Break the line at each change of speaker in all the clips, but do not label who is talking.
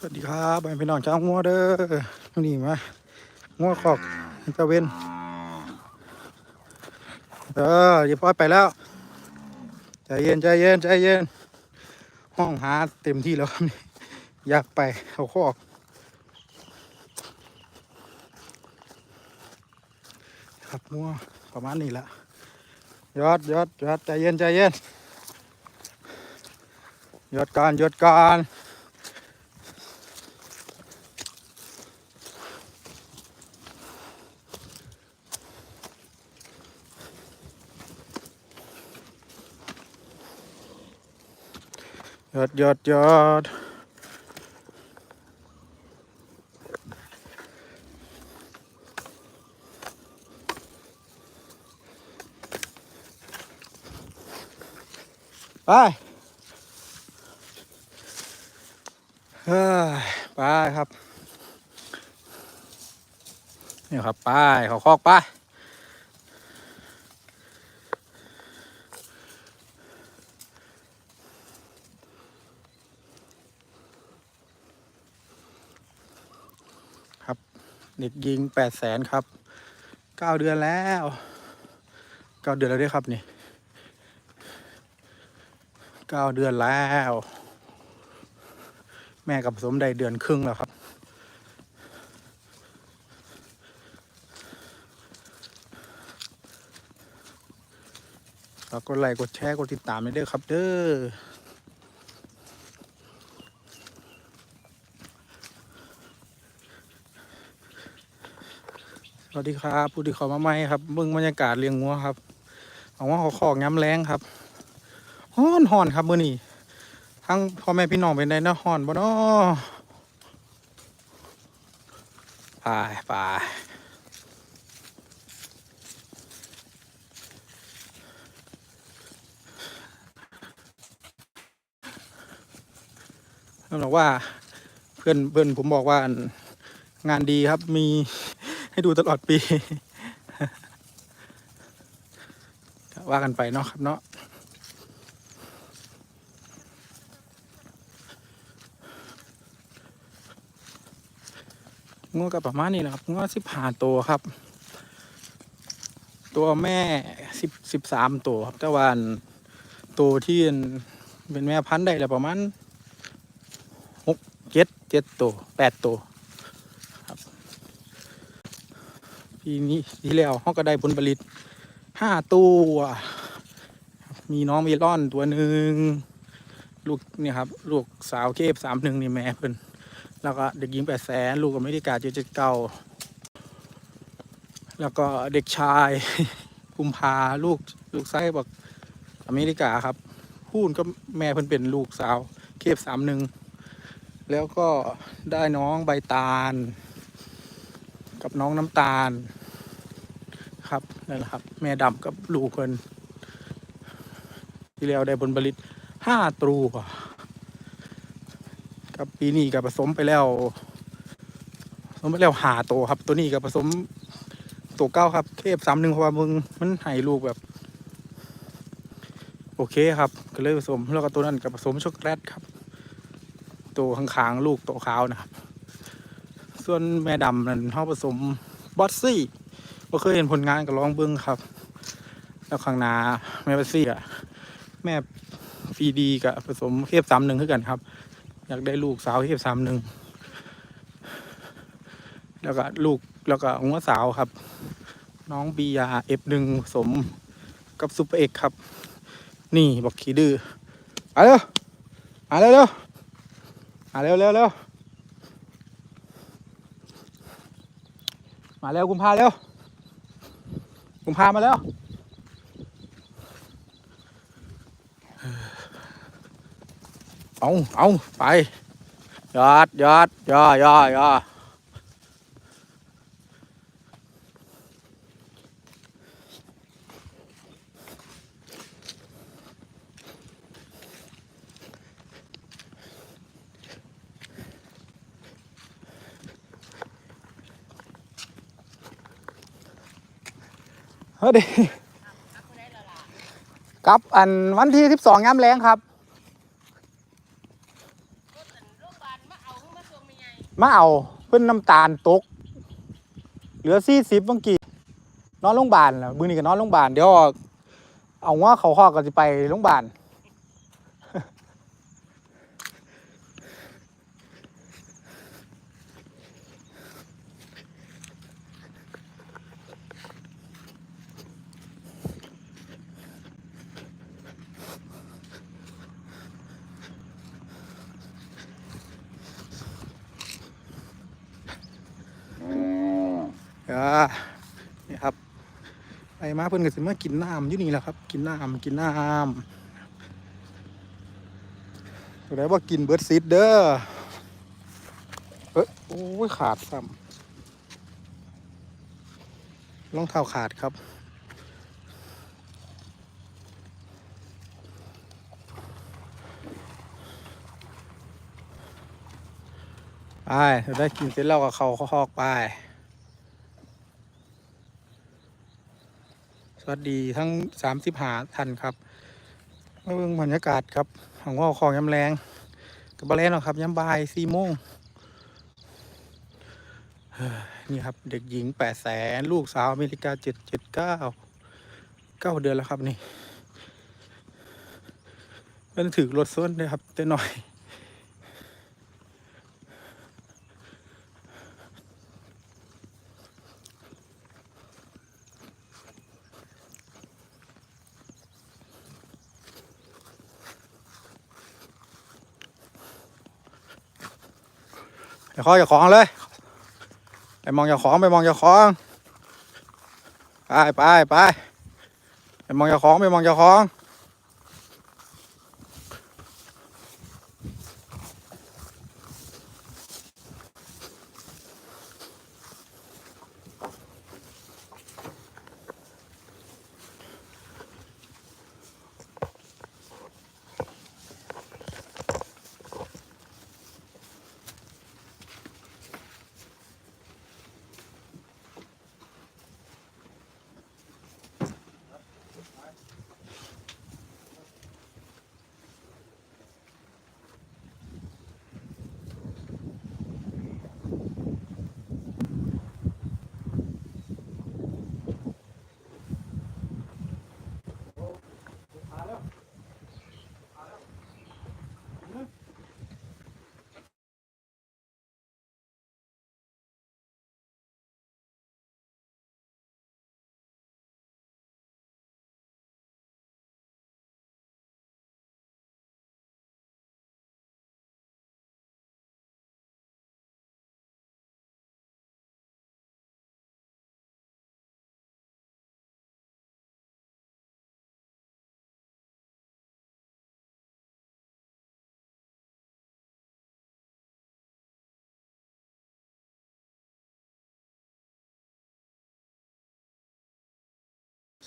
สวัสดีครับพี่น้องชาวงัวเด้อนี่มางัวขอกตะเวนเอออย่ปล่อยไปแล้ว ใจเย็นใจเย็นใจเย็น ห้องหาเต็มที่แล้วครับนี่อยากไปเอาขอกครับงัวประมาณนี้ละยอดยอดยอดใจเย็นใจเย็นยอดการยอดการ อดยอดยอดไปเฮ้ยไปครับ นี่ครับไปขาคอกไป เด็กยิงแปดแสนครับเก้าเดือนแล้วเก้าเดือนแล้วด้วยครับนี่เก้าเดือนแล้ว แม่กับสมได้เดือนครึ่งแล้วครับ ฝากกดไลค์กดแชร์กดติดตามด้วยเด้ครับเด้อ วัสดีครับผู้ที่ขอมาใหม่ครับเบิ่งบรรยากาศเลี้ยงงัวครับเอาว่าขาขอกย้ำแรงครับฮ้อนฮ้อนครับมื้อนี้ทั้งพ่อแม่พี่น้องเป็นไดนะฮ้อนบ่เนาะไปไปเขาบอกว่าเพื่อนเพื่อนผมบอกว่างานดีครับมี ให้ดูตลอดปีว่ากันไปเนาะครับเนาะงวกับประมาณนี้แหละครับงวสิบห้าตัวครับ ตัวแม่สิบสิบสามตัวครับแต่วันตัวที่เป็นแม่พันธุ์ได้แล้วประมาณหกเจ็ดเจ็ดตัวแปดตัว ปีนี้ที่แล้วเขาก็ได้ผลผลิตห้าตัวมีน้องเมลอนตัวหนึ่งลูกเนี่ยครับลูกสาวเคฟสามหนึ่งนี่แม่เพิ่นแล้วก็เด็กหญิงแปดแสนลูกอเมริกาเจ็ดเจ็ดเก้าแล้วก็เด็กชายกุมภาลูกลูกไส้บอกอเมริกาครับพูนก็แม่เพิ่นเป็นลูกสาวเคฟสามหนึ่งแล้วก็ได้น้องใบตาล กับน้องน้ำตาล นั่นแหละครับ แม่ดำกับลูกเพิ่นที่แล้วได้ผลผลิตห้าตรูกับปีนี้กับผสมไปแล้วผสมไปแล้วหาโตวครับ ตัวนี้กับผสมตัวเก้าครับเทพสามหนึ่งเพราะว่ามึงมันให้ลูกแบบ โอเคครับ ก็เลยผสมแล้วก็ตัวนั้นกับผสมช็อกโกแลตครับ ตัวข้างๆลูกตัวขาวนะครับ ส่วนแม่ดำนั้นเขาผสมบอสซี่ ก็เคยเห็นผลงานกับลองเบิ้งครับ แล้วข้างหน้าแม่บอสซี่อะแม่ฟีดีกับผสมเทพสามหนึ่งคือกันครับ อยากได้ลูกสาวเทพสามหนึ่งแล้วก็ลูกแล้วก็หัวสาวครับ น้องบียาเอฟหนึ่งผสมกับซุปเปอร์เอกครับ นี่บอกขี้ดื้อมาเร็วมาเร็วเร็วมาเร็วเร็วเร็วมาเร็วกุมภาเร็ว ผมพามาแล้ว เอาเอาไปยอดยอดย่อย่อยอ เฮ้ยดิกับอันวันที่สิบสองย้ำแรงครับ
มาเอา
เพื่อนน้ำตาลตก เหลือสี่สิบเมื่อกี้นอนโรงพยาบาลแล้วมือนี้ก็นอนโรงพยาบาลเดี๋ยวเอาว่าเขาข้อกก็จะไปโรงพยาบาล อ่านี่ครับไปมาเพิ่นก็สิมากินน้ำอยู่นี่แหละครับ กินน้ำกินน้ำตัวไหนว่ากินเบิร์ดซิดเด้อเอ้ยโอ้ยขาดซ้ำรองเท้าขาดครับไปได้กินเสร็จแล้วก็เขาคอกไป วัสดีทั้งสามสิบหาท่านครับมาเบิ่งบรรยากาศครับของว่าของยำแรงกับบะแลนหรอครับยำบายสี่โมงนี่ครับเด็กหญิงแปดแสนลูกสาวอเมริกาเจ็ดเจ็ดเก้าเก้าเดือนแล้วครับนี่มันถือรถส้นด้วยครับแต่หน่อย อย่าคออย่าของเลย ไปมองอย่าของไปมองอย่าของ ไปไปไปไปมองอย่าของไปมองอย่าของ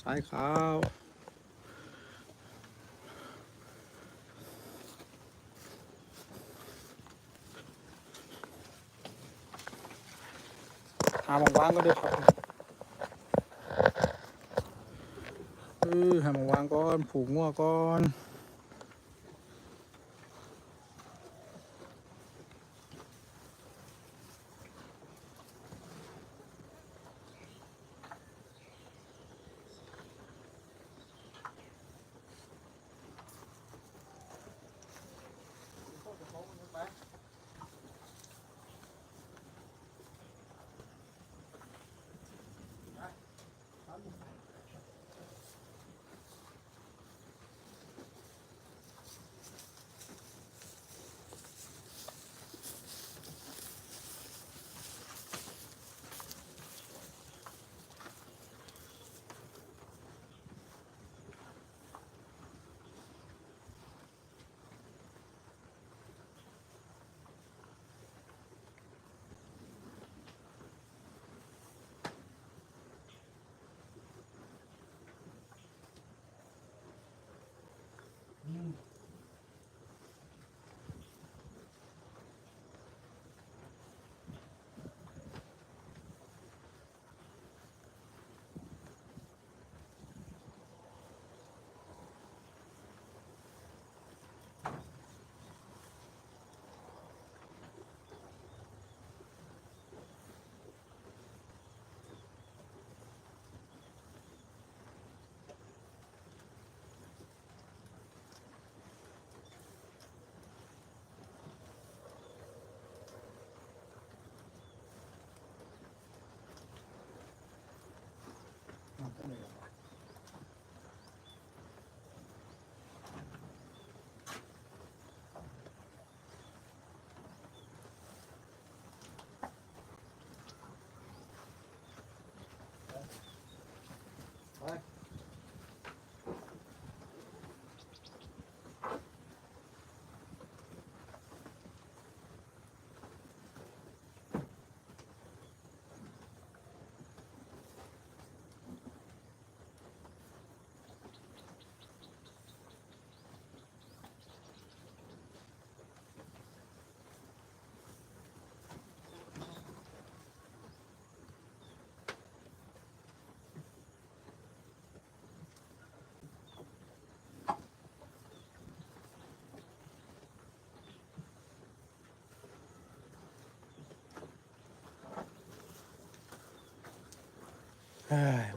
ซ้ายขาวหาหมองว่างก็ได้ครับเออหาหมองว่างก่อน ผูกงัวก่อน Thank you.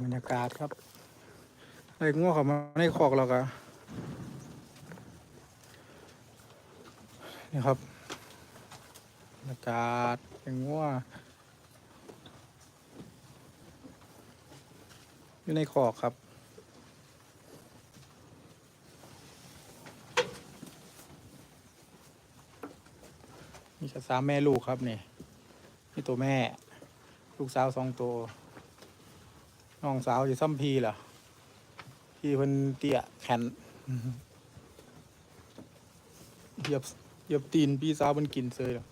บรรยากาศครับไอ้ง้อเขามาในคอกเราก็นี่ครับบรรยากาศไอ้ง้ออยู่ในคอกครับนี่จะสามแม่ลูกครับนี่นี่ตัวแม่ ลูกสาวสองตัว น้องสาวจะซ้ำพีเหรอพี่เพิ่นเตี้ยแขนเหยียบเหยียบตีนพี่สาวเพิ่นกินเซยเหรอ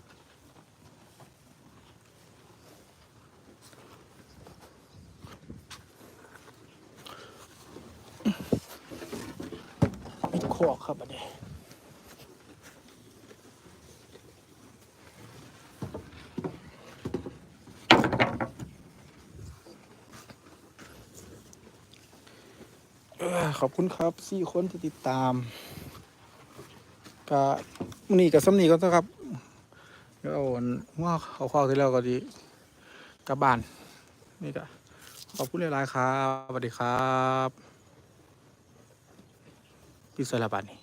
มีคอกครับอันนี้ เอ่อ ขอบคุณครับสี่คนที่ติดตามก็มื้อนี้กับซ้ำนี่ก็นะครับเดี๋ยวเอาอันว่าเขาข้อที่แล้วก็ดีกลับบ้านนี่ก็ขอบคุณหลายๆครับสวัสดีครับพิศลาบานี่